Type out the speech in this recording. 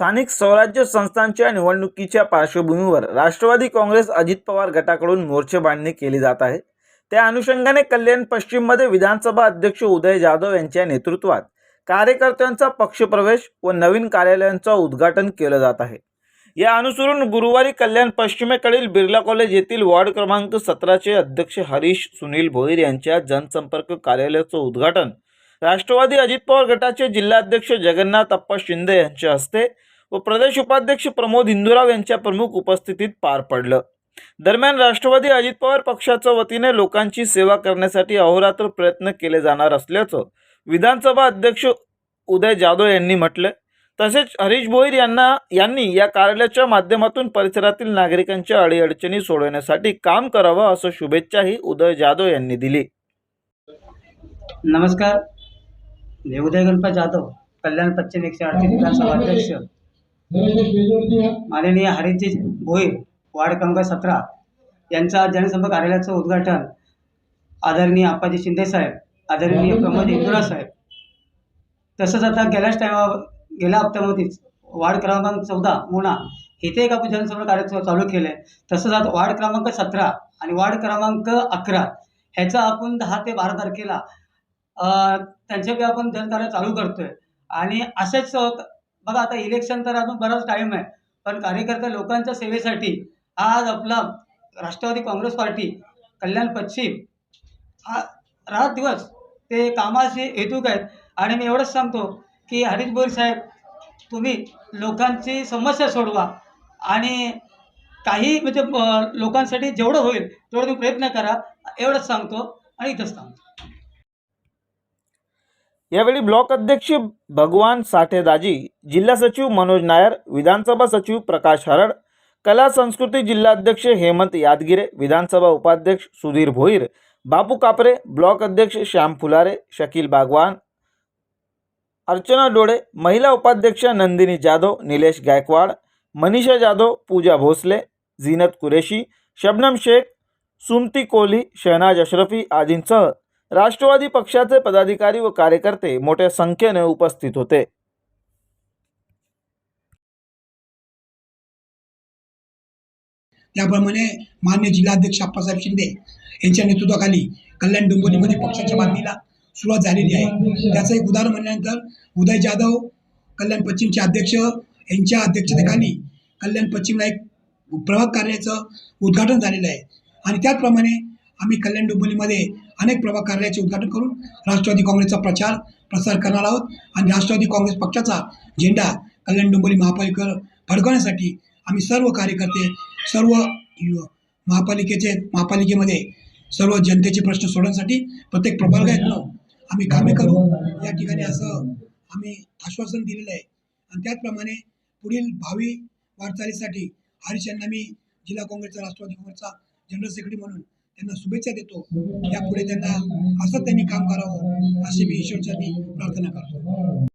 स्थानिक स्वराज्य संस्थांच्या निवडणुकीच्या पार्श्वभूमीवर राष्ट्रवादी काँग्रेस अजित पवार गटाकडून मोर्चे बांधणी केली जात आहे. त्या अनुषंगाने कल्याण पश्चिममध्ये विधानसभा अध्यक्ष उदय जाधव यांच्या नेतृत्वात कार्यकर्त्यांचा पक्षप्रवेश व नवीन कार्यालयांचं उद्घाटन केलं जात आहे. या अनुसरून गुरुवारी कल्याण पश्चिमेकडील बिर्ला कॉलेज येथील वॉर्ड क्रमांक सतराचे अध्यक्ष हरीश सुनील भोईर यांच्या जनसंपर्क कार्यालयाचं उद्घाटन राष्ट्रवादी अजित पवार गटाचे जिल्हाध्यक्ष जगन्नाथ अप्पा शिंदे यांच्या हस्ते व प्रदेश उपाध्यक्ष प्रमोद हिंदुराव यांच्या प्रमुख उपस्थितीत पार पडलं. दरम्यान राष्ट्रवादी अजित पवार पक्षाच्या वतीने लोकांची सेवा करण्यासाठी अहोरात्र प्रयत्न केले जाणार असल्याचं विधानसभा अध्यक्ष उदय जाधव यांनी म्हटलं तसेच हरीश भोईर यांना यांनी या कार्यालयाच्या माध्यमातून परिसरातील नागरिकांच्या अडीअडचणी सोडवण्यासाठी काम करावं असं शुभेच्छाही उदय जाधव यांनी दिली. नमस्कार. मी उदय गणपत जाधव कल्याण पश्चिम एकशे अडतीस विधानसभा अध्यक्ष. माननीय हरिजी भोईर वार्ड क्रमांक सतरा. यांचा जनसंपर्क कार्यालयाचं उद्घाटन आदरणीय आप्पाजी शिंदेसाहेब आदरणीय प्रमोद इंदुरा साहेब. तसंच आता गेल्याच टायमा गेल्या हप्त्यामध्येच वार्ड क्रमांक चौदा मोना इथे एक आपण जनसंपर्क कार्य चालू केलं आहे तसंच आता वार्ड क्रमांक सतरा आणि वार्ड क्रमांक अकरा ह्याचा आपण दहा ते बारा तारखेला त्यांच्याकडे आपण जनकार्य चालू करतोय. आणि असेच बघा आता इलेक्शन तर अजून बराच टाईम आहे. पण कार्यकर्ता लोकांच्या सेवेसाठी आज आपला राष्ट्रवादी काँग्रेस पार्टी कल्याण पश्चिम हा रात दिवस ते कामाशी हेतूक आहेत. आणि मी एवढंच सांगतो की हरीश बोल साहेब तुम्ही लोकांची समस्या सोडवा. आणि काही म्हणजे लोकांसाठी जेवढं होईल तेवढं तुम्ही प्रयत्न करा. एवढंच सांगतो आणि इथंच थांबतो. यावेळी ब्लॉक अध्यक्ष भगवान साठेदाजी जिल्हा सचिव मनोज नायर विधानसभा सचिव प्रकाश हरड कला संस्कृती जिल्हाध्यक्ष हेमंत यादगिरे विधानसभा उपाध्यक्ष सुधीर भोईर बापू कापरे ब्लॉक अध्यक्ष श्याम फुलारे शकील बागवान अर्चना डोळे महिला उपाध्यक्ष नंदिनी जाधव निलेश गायकवाड मनीषा जाधव पूजा भोसले झीनत कुरेशी शबनम शेख सुमती कोहली शहनाज अशरफी आदींसह राष्ट्रवादी पक्षाचे पदाधिकारी व कार्यकर्ते मोठ्या संख्येने उपस्थित होते. त्याप्रमाणे मान्य जिल्हाध्यक्ष अप्पासाहेब शिंदे यांच्या नेतृत्वाखाली कल्याण डोंबिवलीमध्ये पक्षाच्या बांधणीला सुरुवात झालेली आहे. त्याचं एक उदाहरण म्हणल्यानंतर उदय जाधव कल्याण पश्चिमचे अध्यक्ष यांच्या अध्यक्षतेखाली कल्याण पश्चिमला एक प्रभाग कार्याचं उद्घाटन झालेलं आहे. आणि त्याचप्रमाणे आम्ही कल्याण डोंबिवलीमध्ये अनेक प्रभाग कार्यालयाचे उद्घाटन करून राष्ट्रवादी काँग्रेसचा प्रचार प्रसार करणार आहोत. आणि राष्ट्रवादी काँग्रेस पक्षाचा झेंडा कल्याण डोंबिवली महापालिकेवर फडकवण्यासाठी आम्ही सर्व कार्यकर्ते सर्व महापालिकेचे महापालिकेमध्ये सर्व जनतेचे प्रश्न सोडवण्यासाठी प्रत्येक प्रभागात आम्ही कामे करू. या ठिकाणी असं आम्ही आश्वासन दिलेलं आहे. आणि त्याचप्रमाणे पुढील भावी वाटचालीसाठी हरीश यांना मी जिल्हा काँग्रेसचा राष्ट्रवादी काँग्रेसचा जनरल सेक्रेटरी म्हणून त्यांना शुभेच्छा देतो. यापुढे त्यांना असं त्यांनी काम करावं अशी मी ईश्वरचरणी प्रार्थना करतो.